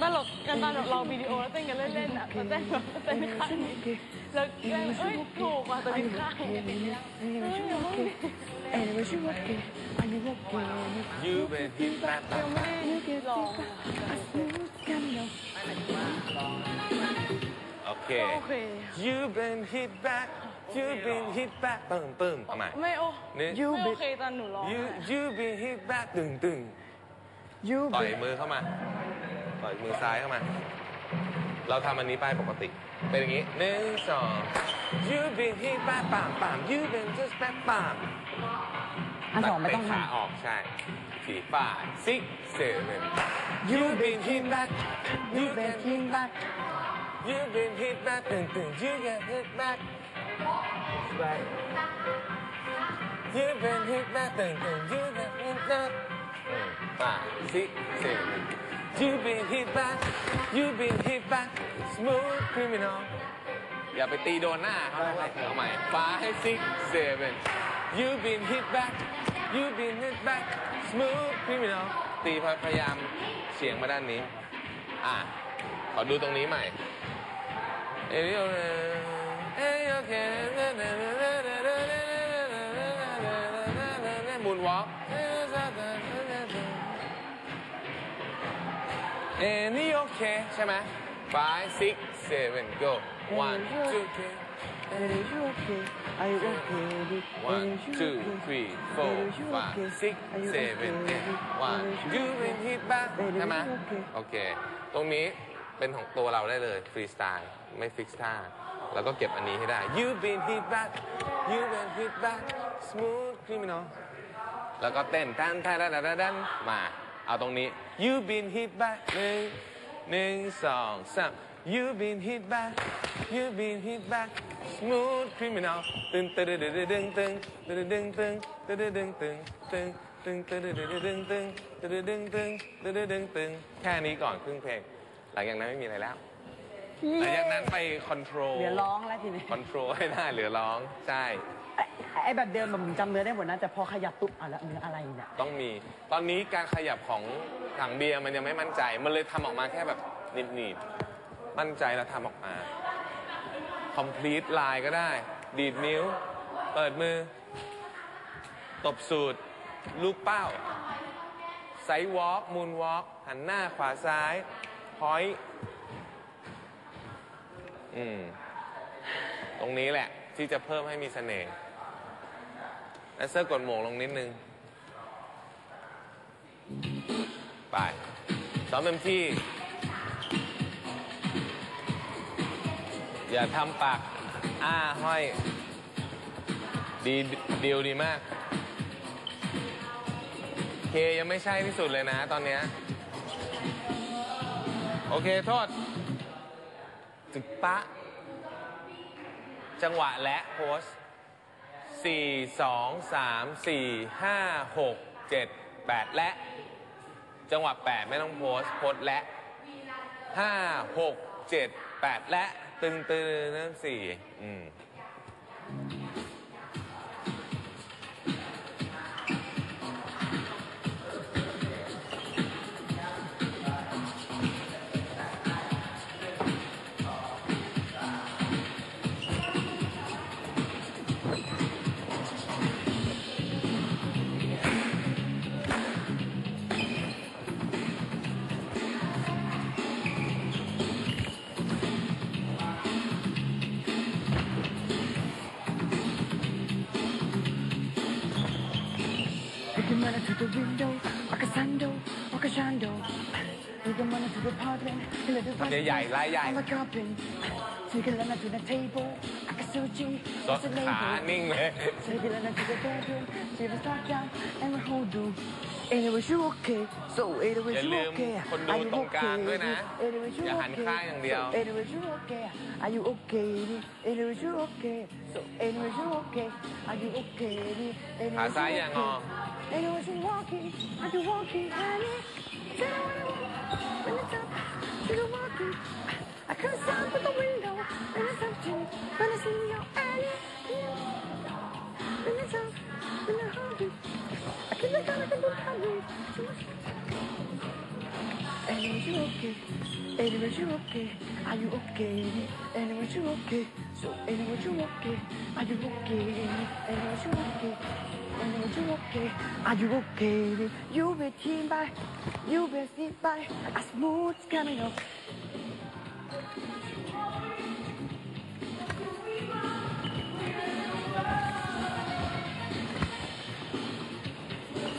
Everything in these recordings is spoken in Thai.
มาหลบกันตอนเราวิดีโอแล้วเต้นกันเล่นๆอะมาเต้นแบบเต้นข้างนี้แล้วเต้นเอ้ยถูกว่ะแต่เป็นข้างยืมไปมพ์แป๊บ ยังไม่ได้ลอง I smooth criminal. โอเคโอเคยูเป็นฮิตแบทยูเป็นฮิตแบทปึ้มปึ้มเอาใหม่ ไม่โอนี่ไม่โอเคตอนหนูร้องยูยูเป็นฮิตแบทตึงตึง You ต่อย be มือเข้ามา ต่อยมือซ้ายเข้ามา เราทำอันนี้ไปปกติ เป็นอย่างนี้หนึ่งสองยูเป็นฮิตแบทปามปามยูเป็น just แบทปามอันสองไม่ต้องเตะทขาออกใช่สี่ป้า six seven You you been been hit back ำ You been hit back You've been hit back ตึงตึง you get hit back Right You've been hit back ตึงตึง you get hit back อืมป้า six seven you been hit back You've been hit back smooth criminal อย่าไปตีโดนหน้าเขานะเอาใหม่ five six seven You've been hit back You've been hit back smooth criminal ตีพยายามเฉียงมาด้านนี้ อะ ขอดูตรงนี้ใหม่เอ้ยโอเคเอ้ยโอเคมูนวอล์กเอ้ยนี่โอเคใช่ไหม five six seven go one two three One, two three four five six seven eight one Anyway, you okay? been hit back ใช่ไหมโอเค ตรงนี้เป็นของตัวเราได้เลยฟรีสไตล์ไม่ฟิกท่าแล้วก็เก็บอันนี้ให้ได้ you been hit back you been hit back smooth criminal แล้วก็เต้นตันตันตันตันตันมา เอาตรงนี้ you been hit back หนึ่งหนึ่งสองสาม you been hit back you been hit back smooth criminal ตึงตึงตึงตึงตึงตึงตึงตึงตึงตึง ตึงตึงตึงตึงตึงตึงตึงตึงตึงตึงตึงตึงตึงตึงแค่นี้ก่อนครึ่งเพลง หลังจากนั้นไม่มีอะไรแล้ว หลังจากนั้นไปคอนโทรลเดี๋ยวร้องแล้วทีนี้คอนโทรลให้ได้เหลือร้องใช่ไอ้แบบเดิมแบบผมจำเนื้อได้หมดนะแต่พอขยับปุ๊บอะแล้วเนื้ออะไรเนี่ยต้องมี ตอนนี้การขยับของถังเบียร์มันยังไม่มั่นใจ มันเลยทำออกมาแค่แบบนิดๆมั่นใจแล้วทำออกมา complete line ก็ได้ ดีดนิ้ว เปิดมือ ตบสูตร ลูกเป้าไซวอล์กมูนวอล์กหันหน้าขวาซ้ายพอยต์อืม ตรงนี้แหละ ที่จะเพิ่มให้มีเสน่ห์แลนเซอร์กดหมวกลงนิดนึง ไปซ้อมเต็มที่ อย่าทำปาก อ้าห้อย ดีดีลดีมาก เคยังไม่ใช่ที่สุดเลยนะตอนเนี้ยโอเคโทษจึกปะ จังหวะและโพสสี่สองสามสี่ห้าหกเจ็ดแปดและ จังหวะแปดไม่ต้องโพสโพสและห้าหกเจ็ดแปดและ ตึงตึงนั่นสี่อืม sando, like a shando. Take your money to the apartment, and let the ทำใหญ่ๆลายใหญ่ I'm a copping. Take your money to the table, like a sushi, สด what's the ขา label? นิ่งเลย Take your money to the bedroom, see the start down, and we hold you. เอเนวิชูโอเคโซเอเนวิชูโอเคอย่าลืมคนดูตรงกลางด้วยนะอย่าหันข้างอย่างเดียวเอเนวิชูโอเคอายุโอเคเอเนวิชูโอเคโซเอเนวิชูโอเคอายุโอเคขาซ้ายอย่างงอเอเนวิชูโอเคอายุโอเคอันนี้เจ้าวันนี้เจ้าวันนี้เจ้าวันนี้ I can't stand for the window. okay? Anyway, you okay? Are you okay? Anyway, you okay? So anyway, you okay? Are you okay? Anyway, you okay? Anyway, you okay? Are you okay? You be seen by, you be seen by a smooth coming up.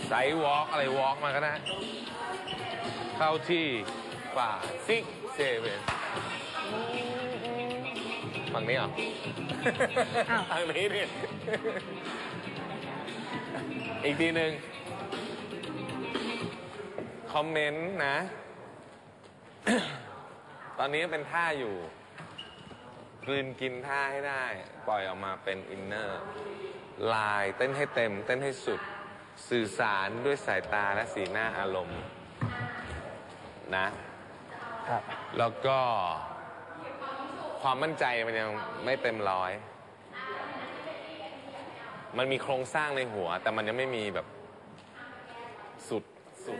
ไซวอล์กอะไรวอล์กมาก็ได้ เข้าที่ ฝ่าซิกเซเว่นฝั่งนี้เหรออ้าวฝั่งนี้นี่อีกทีหนึ่งคอมเมนต์นะ ตอนนี้เป็นท่าอยู่ กลืนกินท่าให้ได้ ปล่อยออกมาเป็นอินเนอร์ ลายเต้นให้เต็ม เต้นให้สุด สื่อสารด้วยสายตาและสีหน้าอารมณ์ นะ ครับแล้วก็ความมั่นใจมันยังไม่เต็มร้อย มันมีโครงสร้างในหัว แต่มันยังไม่มีแบบสุดสุด